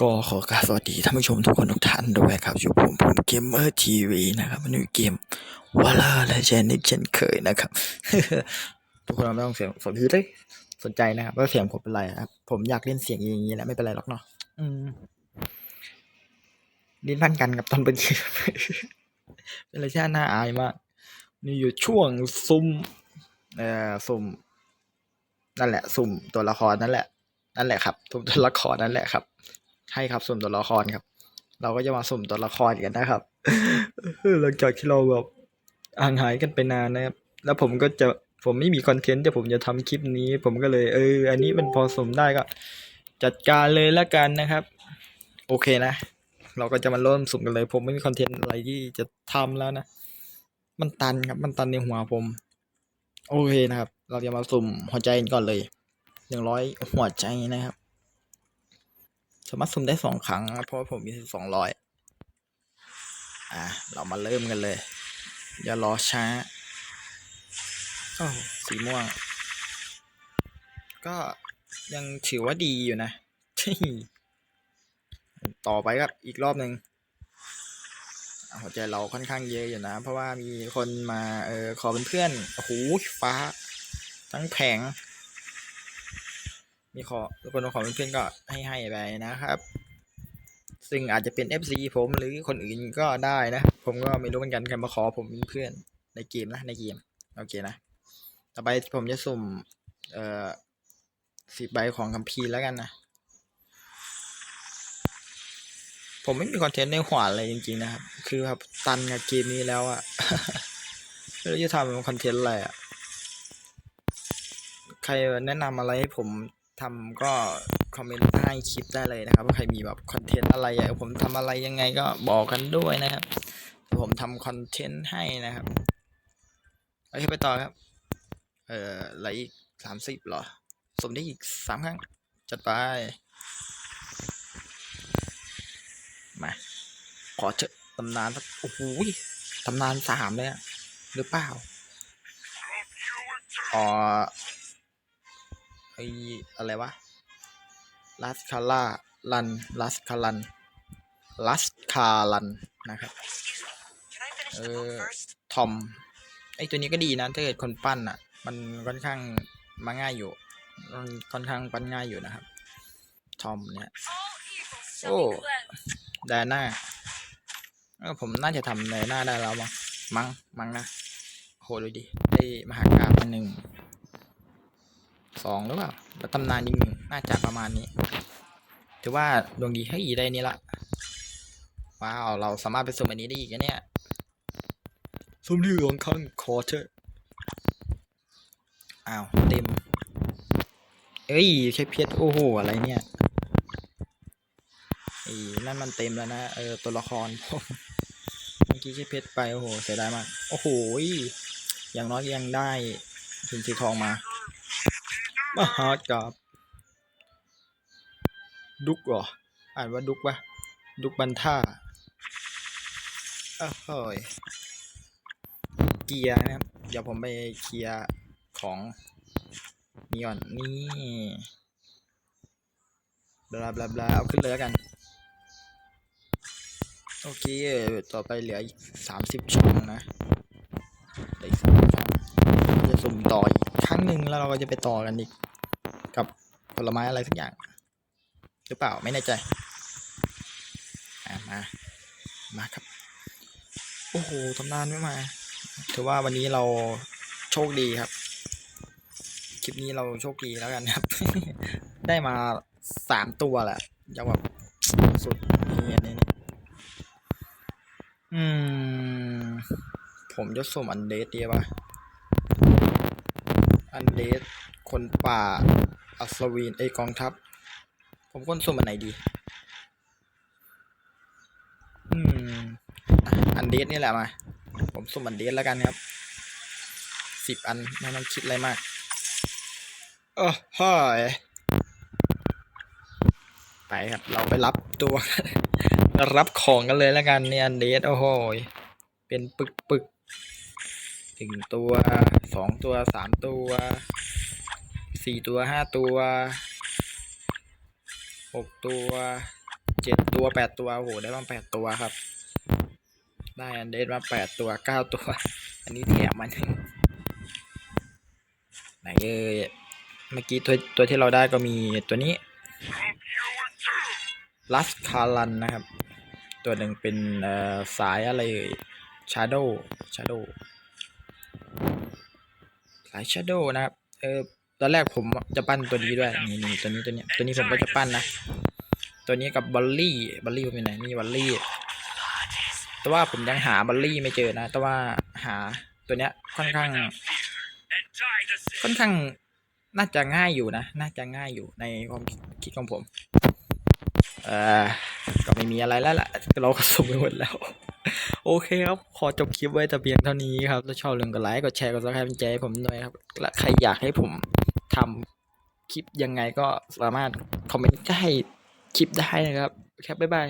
ก็ขอกราบสวัสดีท่านผู้ชมทุกคนทุกท่านด้วยครับอยู่ผมผมเกมเมอร์ทีวีนะครับวันนี้เกมวอลเลอร์และเจนิกเช่นเคยนะครับ ทุกคนไม่ต้องเสียงสนใจเลยสนใจนะครับว่าเสียงผมเป็นไรครับผมอยากเล่นเสียงอย่างนี้แหละไม่เป็นไรหรอกเนาะอืมลิ้นพันกันกับตอนเป็นเป็นอะไรที่น่าอายมากนี่อยู่ช่วงซุ่มเอ่อซุ่มนั่นแหละ สุ่มตัวละครนั่นแหละนั่นแหละครับสุ่มตัวละครนั่นแหละครับ ใช่ครับสุ่มตัวละครครับ เราก็จะมาสุ่มตัวละครกันนะครับหลังจากที่เราแบบห่างหายกันไปนานนะครับ แล้วผมก็จะผมไม่มีคอนเทนต์แต่ผมจะทำคลิปนี้ ผมก็เลย เออ อันนี้มันพอสมได้ก็ จัดการเลยละกันนะครับ โอเคนะ เราก็จะมาเริ่มสุ่มกันเลย ผมไม่มีคอนเทนต์อะไรที่จะทำแล้วนะ มันตันครับ มันตันในหัวผม โอเคนะครับ เราจะมาสุ่มหัวใจก่อนเลยหนึ่งร้อยหัวใจนะครับ สามารถสุ่มได้สองครั้ง เพราะผมมีสองร้อยอะ เรามาเริ่มกันเลย อย่ารอช้าโอ้าสีม่วง ก็ยังถือว่าดีอยู่นะ ต่อไปครับ อีกรอบหนึ่งหัวใจเราค่อนข้างเยอะอยู่นะ เพราะว่ามีคนมาเออขอเป็นเพื่อน โอ้โหฟ้า ทั้งแผง มีขอทุกคนมาขอเป็นเพื่อนก็ให้ให้ไปนะครับ ซึ่งอาจจะเป็น FC ผมหรือคนอื่นก็ได้นะ ผมก็ไม่รู้เหมือนกันใครมาขอผมเป็นเพื่อนในเกมนะในเกมโอเคนะ ต่อไปผมจะสุ่ม เอ่อสิบใบของคัมภีร์แล้วกันนะ ผมไม่มีคอนเทนต์ในหัวอะไรจริงๆนะครับ คือแบบตันกับเกมนี้แล้วอะไม่รู้จะทำคอนเทนต์อะไรอะใครแนะนำอะไรให้ผม ทำก็คอมเมนต์ใต้คลิปได้เลยนะครับ ว่าใครมีแบบคอนเทนต์อะไรอะผมทำอะไรยังไงก็บอกกันด้วยนะครับผมทำคอนเทนต์ให้นะครับโอเคไปต่อครับ เอ่อเหลอีกสามสิบเหรอ สมได้อีกสามครั้ง จัดไป มา ขอเจอตำนานสักโอ้โหยตำนานสามเลยอะหรือเปล่า อ๋อ ไออะไรวะลัสคาร่าลันลัสคาลันลัสคาลันนะครับเออทอมไอตัวนี้ก็ดีนะถ้าเกิดคนปั้นอะ มันค่อนข้างมาง่ายอยู่มันค่อนข้างปั้นง่ายอยู่นะครับ ทอมเนี่ยโอ้ไดาน่าผมน่าจะทำไดอาน่าได้แล้วมั้งมั้งมั้งนะโหดูดิได้มหากราบมาหนึ่ง สองหรือเปล่าแล้วตำนานยิงหนึ่งน่าจะประมาณนี้ถือว่าดวงดีให้อีได้นี่ละว้าวเราสามารถไปสุ่มอันนี้ได้อีกนะเนี่ยสุ่มที่สองครั้งขอเถอะอ้าวเต็ม เอ้ยแค่เพชรโอ้โหอะไรเนี่ยอ้นั่นมันเต็มแล้วนะเออตัวละครเมื่อกี้แค่เพชรไปโอ้โหเสียดายมากโอ้โหอย่างน้อยยังได้หินสีทองมา มหากาบดุกเหรอ อ่านว่าดุกปะดุกบันท่าอ้าเฮ้ยเกียร์นะครับ เดี๋ยวผมไปเคลียร์ของนีออนนี่บลาบลาบลาเอาขึ้นเลยแล้วกัน โอเค ต่อไปเหลืออีกสามสิบช่องนะเหลืออีกสามช่องจะสุ่มต่ออีกครั้งหนึ่งแล้วเราก็จะไปต่อกันอีก ผลไม้อะไรสักอย่าง หรือเปล่าไม่แน่ใจมามาครับ โอ้โหตำนานไม่มาถือว่าวันนี้เราโชคดีครับ คลิปนี้เราโชคดีแล้วกันครับ ได้มาสามตัวแหละจะแบบสุดนี่อันนี้อืม ผมจะสุ่มอันเดสดีป่ะ อันเดสคนป่า อัศวินไอกองทัพ ผมควรสุ่มอันไหนดี อืมอันเดสนี่แหละมา ผมสุ่มอันเดสแล้วกันครับสิบอันไม่ต้องคิดอะไรมากเออเฮ้ยไปครับ เราไปรับตัว รับของกันเลยแล้วกันเนี่ยอันเดสโอ้โหเป็นปึกปึกหนึ่งตัวสองตัวสามตัว สี่ตัวห้าตัวหกตัวเจ็ดตัวแปดตัวโอ้โหได้มาแปดตัวครับ ได้อันเดสมาแปดตัวเก้าตัว อันนี้แถมมันงไหนเอ่ยเมื่อกี้ตัวตัวที่เราได้ก็มีตัวนี้ลัสคารันนะครับ ตัวหนึ่งเป็นสายอะไรเอ่ยชาโดชาร์โดสายชาร์โดนะครับ เออ ตอนแรกผมจะปั้นตัวนี้ด้วยนี่นี่ตัวนี้ตัวนี้ตัวนี้ผมก็จะปั้นนะ ตัวนี้กับบอลลี่บอลลี่เป็นไหนนี่บอลลี่ แต่ว่าผมยังหาบอลลี่ไม่เจอนะ แต่ว่าหาตัวเนี้ยค่อนข้าง ค่อนข้างน่าจะง่ายอยู่นะ น่าจะง่ายอยู่ในความคิดของผม เอ่อก็ไม่มีอะไรแล้วล่ะ เราก็ส่งไปหมดแล้ว โอเคครับ ขอจบคลิปไว้แต่เพียงเท่านี้ครับ ถ้าชอบเรื่องกดไลค์ กดแชร์ กดซับสไครป์เป็นใจให้ผมด้วยครับและใครอยากให้ผม ทำคลิปยังไงก็สามารถคอมเมนต์ให้คลิปได้นะครับ แคปบ๊ายบาย